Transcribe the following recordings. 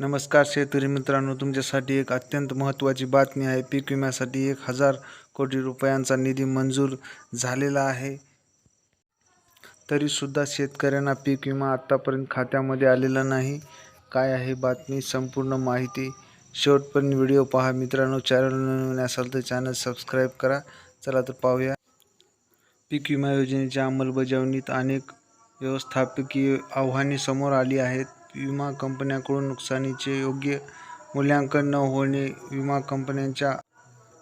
नमस्कार शेतकरी मित्रांनो तुमच्यासाठी एक अत्यंत महत्त्वाची बातमी आहे. पीक विम्यासाठी एक हजार कोटी रुपयांचा निधी मंजूर झालेला आहे. तरीसुद्धा शेतकऱ्यांना पीक विमा आत्तापर्यंत खात्यामध्ये आलेला नाही. काय आहे बातमी? संपूर्ण माहिती शेवटपर्यंत व्हिडिओ पहा. मित्रांनो चॅनल नवीन असाल तर चॅनल सबस्क्राईब करा. चला तर पाहूया. पीक विमा योजनेच्या अंमलबजावणीत अनेक व्यवस्थापकीय आव्हाने समोर आली आहेत. विमा कंपन्यांकडून नुकसानीचे योग्य मूल्यांकन न होणे विमा कंपन्यांच्या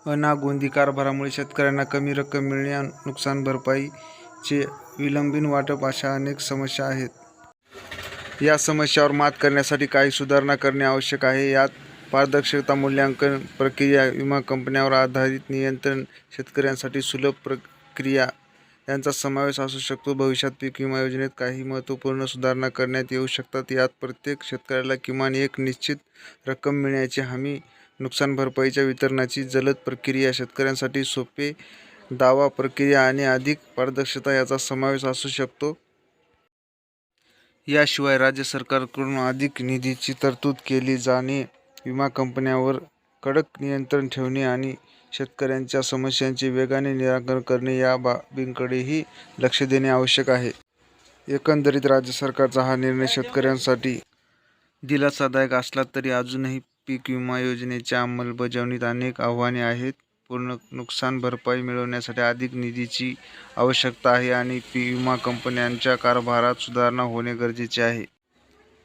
अनागोंदी कारभारामुळे शेतकऱ्यांना कमी रक्कम मिळणे नुकसान भरपाईचे विलंबीन वाटप अशा अनेक समस्या आहेत. या समस्यावर मात करण्यासाठी काही सुधारणा करणे आवश्यक आहे. यात पारदर्शकता मूल्यांकन प्रक्रिया विमा कंपन्यांवर आधारित नियंत्रण शेतकऱ्यांसाठी सुलभ प्रक्रिया यांचा समावेश असू शकतो. भविष्यात पीक विमा योजनेत काही महत्त्वपूर्ण सुधारणा करण्यात येऊ शकतात. यात प्रत्येक शेतकऱ्याला किमान एक निश्चित रक्कम मिळण्याची हमी नुकसान भरपाईच्या वितरणाची जलद प्रक्रिया शेतकऱ्यांसाठी सोपे दावा प्रक्रिया आणि अधिक पारदर्शकता याचा समावेश असू शकतो. याशिवाय राज्य सरकारकडून अधिक निधीची तरतूद केली जाणे विमा कंपन्यांवर कडक नियंत्रण ठेवणे आणि शेतकऱ्यांच्या समस्यांचे वेगाने निराकरण करणे या बाबींकडेही लक्ष देणे आवश्यक आहे. एकंदरीत राज्य सरकारचा हा निर्णय शेतकऱ्यांसाठी दिलासादायक असला तरी अजूनही पीक विमा योजनेच्या अंमलबजावणीत अनेक आव्हाने आहेत. पूर्ण नुकसान भरपाई मिळवण्यासाठी अधिक निधीची आवश्यकता आहे आणि पी विमा कंपन्यांच्या कारभारात सुधारणा होणे गरजेचे आहे.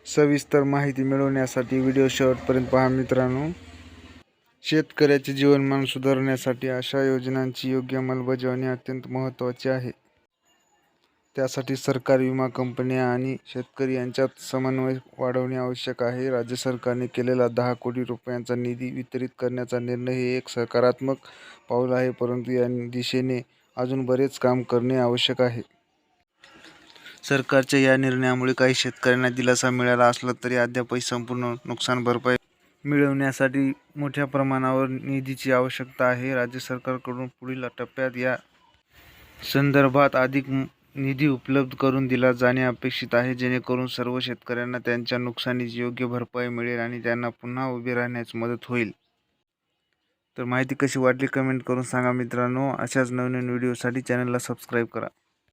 सविस्तर माहिती मिळवण्यासाठी व्हिडिओ शेवटपर्यंत पहा मित्रांनो. शेतकऱ्याचे जीवनमान सुधारण्यासाठी अशा योजनांची योग्य अंमलबजावणी अत्यंत महत्त्वाची आहे. त्यासाठी सरकार विमा कंपन्या आणि शेतकरी यांच्यात समन्वय वाढवणे आवश्यक आहे. राज्य सरकारने केलेला दहा कोटी रुपयांचा निधी वितरित करण्याचा निर्णय हे एक सकारात्मक पाऊल आहे परंतु या दिशेने अजून बरेच काम करणे आवश्यक आहे. सरकारच्या या निर्णयामुळे काही शेतकऱ्यांना दिलासा मिळाला असला तरी अद्यापही संपूर्ण नुकसान भरपाई मिळवण्यासाठी मोठ्या प्रमाणावर निधीची आवश्यकता आहे. राज्य सरकारकडून पुढील टप्प्यात या संदर्भात अधिक निधी उपलब्ध करून दिला जाणे अपेक्षित आहे. जेणेकरून सर्व शेतकऱ्यांना त्यांच्या नुकसानीची योग्य भरपाई मिळेल आणि त्यांना पुन्हा उभे राहण्यास मदत होईल. तर माहिती कशी वाटली कमेंट करून सांगा मित्रांनो. अशाच नवनवीन व्हिडिओसाठी चॅनलला सबस्क्राईब करा.